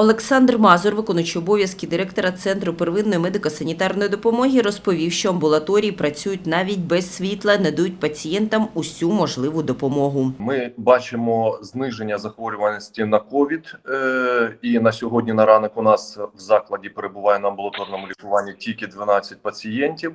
Олександр Мазур, виконуючий обов'язки директора Центру первинної медико-санітарної допомоги, розповів, що амбулаторії працюють навіть без світла, надають пацієнтам усю можливу допомогу. Ми бачимо зниження захворюваності на ковід, е, і на сьогодні на ранок у нас в закладі перебуває на амбулаторному лікуванні тільки 12 пацієнтів.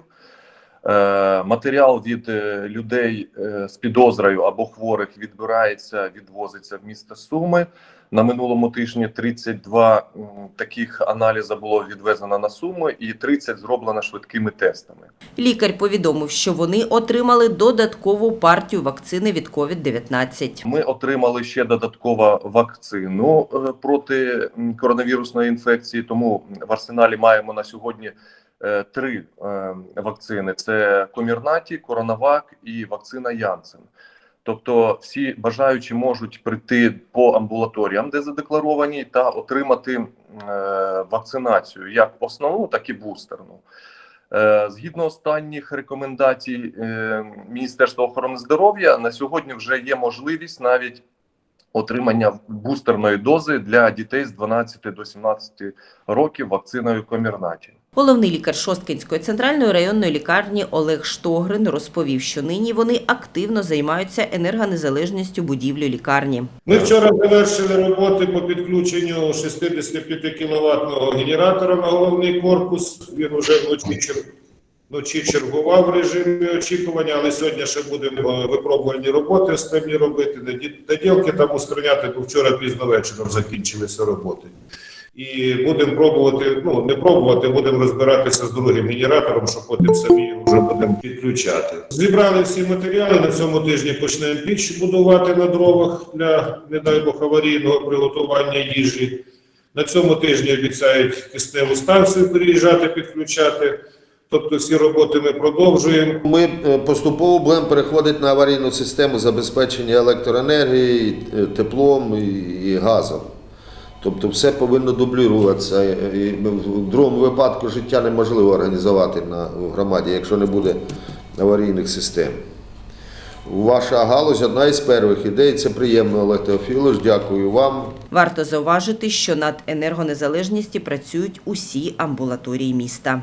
Е, Матеріал від е, людей з підозрою або хворих відбирається, відвозиться в місто Суми. На минулому тижні 32 м, таких аналіза було відвезено на Суми, і 30 зроблено швидкими тестами. Лікар повідомив, що вони отримали додаткову партію вакцини від COVID-19. Ми отримали ще додатково вакцину е, проти коронавірусної інфекції. Тому в арсеналі маємо на сьогодні е, три е, вакцини: це Комірнаті, Коронавак і вакцина Янсен. Тобто, всі бажаючі можуть прийти по амбулаторіям, де задекларовані, та отримати е, вакцинацію як основну, так і бустерну. Е, Згідно останніх рекомендацій е, Міністерства охорони здоров'я, на сьогодні вже є можливість навіть отримання бустерної дози для дітей з 12 до 17 років вакциною Комірнаті. Головний лікар Шосткинської центральної районної лікарні Олег Штогрин розповів, що нині вони активно займаються енергонезалежністю будівлі лікарні. Ми вчора завершили роботи по підключенню 65 кВт генератора на головний корпус. Він вже вночі, вночі чергував в режимі очікування, але сьогодні ще будемо е, випробувальні роботи останні робити. Доділки там устраняти, бо вчора пізно вечором закінчилися роботи. І будемо пробувати, ну не пробувати, будемо розбиратися з другим генератором, щоб потім самі вже будемо підключати. Зібрали всі матеріали. На цьому тижні почнемо піч будувати на дровах для, не дай Бог, аварійного приготування їжі. На цьому тижні обіцяють кисневу станцію переїжджати, підключати. Тобто всі роботи ми продовжуємо. Ми е, поступово будемо переходити на аварійну систему забезпечення електроенергії, е, теплом і газом. Тобто все повинно дублюватися. В другому випадку життя неможливо організувати на в громаді, якщо не буде аварійних систем. Ваша галузь одна із перших ідей. Це приємно, Олег Теофілович. Дякую вам. Варто зауважити, що над енергонезалежністю працюють усі амбулаторії міста.